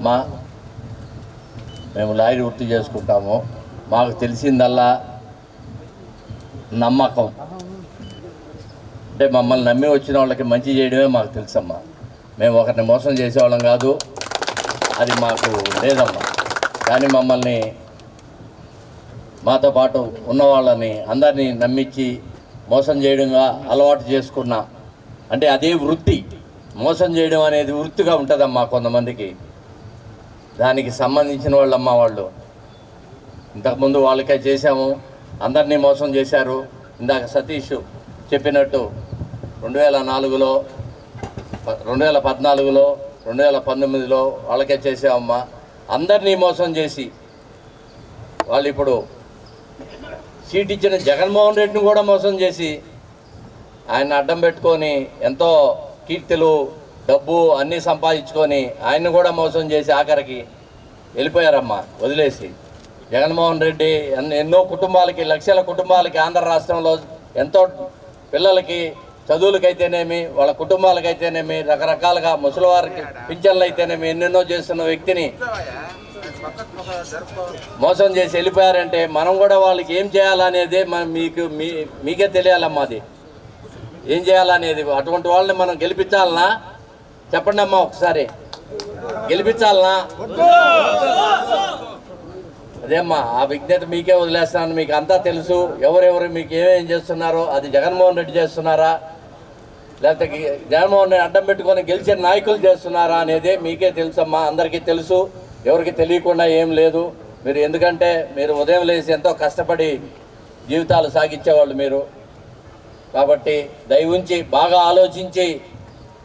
మా మేము లారీ వృత్తి చేసుకుంటాము. మాకు తెలిసిందల్లా నమ్మకం. అంటే మమ్మల్ని నమ్మి వచ్చిన వాళ్ళకి మంచి చేయడమే మాకు తెలుసమ్మా. మేము ఒకరిని మోసం చేసేవాళ్ళం కాదు. అది మాకు లేదమ్మా. కానీ మమ్మల్ని మాతో పాటు ఉన్న వాళ్ళని అందరినీ నమ్మించి మోసం చేయడంగా అలవాటు చేసుకున్నా అంటే అదే వృత్తి. మోసం చేయడం అనేది వృత్తిగా ఉంటుందమ్మా కొంతమందికి. దానికి సంబంధించిన వాళ్ళమ్మ వాళ్ళు. ఇంతకుముందు వాళ్ళకే చేశాము అందరినీ మోసం చేశారు. ఇందాక సతీష్ చెప్పినట్టు రెండు వేల నాలుగులో రెండు వేల పద్నాలుగులో రెండు వేల పంతొమ్మిదిలో వాళ్ళకే చేసామమ్మా అందరినీ మోసం చేసి వాళ్ళు ఇప్పుడు సీట్ ఇచ్చిన జగన్మోహన్ రెడ్డిని కూడా మోసం చేసి ఆయన అడ్డం పెట్టుకొని ఎంతో కీర్తులు డబ్బు అన్నీ సంపాదించుకొని ఆయన్ని కూడా మోసం చేసి ఆఖరికి వెళ్ళిపోయారమ్మా వదిలేసి. జగన్మోహన్ రెడ్డి ఎన్నో కుటుంబాలకి లక్షల కుటుంబాలకి ఆంధ్ర రాష్ట్రంలో ఎంతో పిల్లలకి చదువులకైతేనేమి వాళ్ళ కుటుంబాలకైతేనేమి రకరకాలుగా ముసలివారికి పింఛన్లు అయితేనేమి ఎన్నెన్నో చేస్తున్న వ్యక్తిని మోసం చేసి వెళ్ళిపోయారంటే మనం కూడా వాళ్ళకి ఏం చేయాలనేదే మనం మీకు మీ మీకే తెలియాలమ్మా అది. ఏం చేయాలనేది అటువంటి వాళ్ళని మనం గెలిపించాలనా? చెప్పండి అమ్మా ఒకసారి. గెలిపించాలనా? అదేమ్మా ఆ విజ్ఞత మీకే వదిలేస్తున్నాను. మీకు అంతా తెలుసు. ఎవరెవరు మీకు ఏమేం చేస్తున్నారో అది జగన్మోహన్ రెడ్డి చేస్తున్నారా? లేకపోతే జగన్మోహన్ రెడ్డి అడ్డం పెట్టుకొని గెలిచిన నాయకులు చేస్తున్నారా అనేది మీకే తెలుసమ్మా అందరికీ తెలుసు. ఎవరికి తెలియకుండా ఏం లేదు. మీరు ఎందుకంటే మీరు ఉదయం లేచి ఎంతో కష్టపడి జీవితాలు సాగించేవాళ్ళు మీరు. కాబట్టి దయ ఉంచి బాగా ఆలోచించి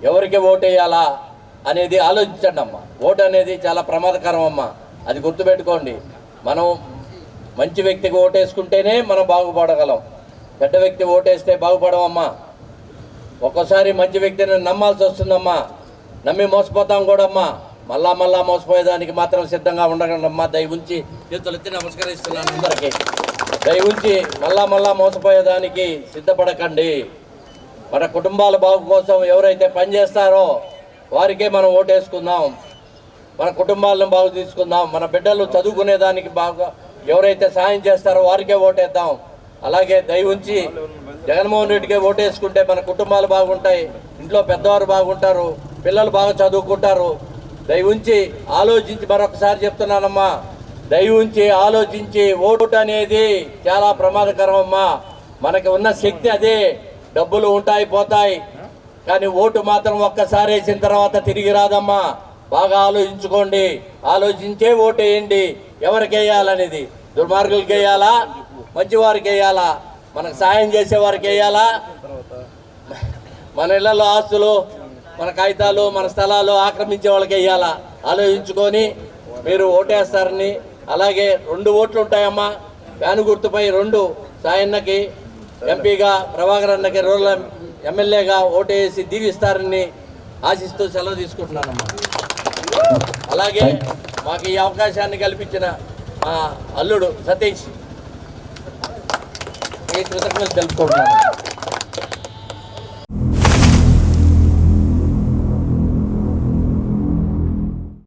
ఎవరికి ఓటేయాలా అనేది ఆలోచించండి అమ్మ ఓటు అనేది చాలా ప్రమాదకరం అమ్మ అది గుర్తుపెట్టుకోండి. మనం మంచి వ్యక్తికి ఓటేసుకుంటేనే మనం బాగుపడగలం. చెడ్డ వ్యక్తి ఓటేస్తే బాగుపడమమ్మా ఒక్కోసారి మంచి వ్యక్తిని నమ్మాల్సి వస్తుందమ్మా. నమ్మి మోసపోతాం కూడా అమ్మా మళ్ళా మళ్ళా మోసపోయేదానికి మాత్రం సిద్ధంగా ఉండగలమ్మా దయ ఉంచి చేతులెత్తి నమస్కరిస్తున్నాను అందరికీ. దయ ఉంచి మళ్ళా మళ్ళా మోసపోయేదానికి సిద్ధపడకండి. మన కుటుంబాల బాగు కోసం ఎవరైతే పనిచేస్తారో వారికే మనం ఓటేసుకుందాం. మన కుటుంబాలను బాగు తీసుకుందాం. మన బిడ్డలు చదువుకునేదానికి బాగా ఎవరైతే సాయం చేస్తారో వారికే ఓటేద్దాం. అలాగే దయ ఉంచి జగన్మోహన్ రెడ్డికే ఓటేసుకుంటే మన కుటుంబాలు బాగుంటాయి. ఇంట్లో పెద్దవారు బాగుంటారు. పిల్లలు బాగా చదువుకుంటారు. దయ ఉంచి ఆలోచించి మరొకసారి చెప్తున్నానమ్మా. దయ ఉంచి ఆలోచించి ఓటు అనేది చాలా ప్రమాదకరం అమ్మా మనకి ఉన్న శక్తి అదే. డబ్బులు ఉంటాయి పోతాయి. కానీ ఓటు మాత్రం ఒక్కసారి వేసిన తర్వాత తిరిగి రాదమ్మా. బాగా ఆలోచించుకోండి. ఆలోచించే ఓటు వేయండి ఎవరికి వేయాలనేది? దుర్మార్గులకి వేయాలా? మంచి వారికి వేయాలా? మనకు సాయం చేసే వారికి వేయాలా? మన ఇళ్ళలో ఆస్తులు మన కాగితాలు మన స్థలాలు ఆక్రమించే వాళ్ళకి వేయాలా? ఆలోచించుకొని మీరు ఓటేస్తారని. అలాగే రెండు ఓట్లు ఉంటాయమ్మా. ఫ్యాను గుర్తుపై రెండు. సాయన్నకి ఎంపీగా ప్రభాకర్ అన్నకి రూరల్ ఎమ్మెల్యేగా ఓటేసి దీవిస్తారని ఆశిస్తూ సెలవు తీసుకుంటున్నానమ్మా. అలాగే మాకు ఈ అవకాశాన్ని కల్పించిన మా అల్లుడు సతీష్. ఈ కృతజ్ఞతలు తెలుపుకుంటున్నాను.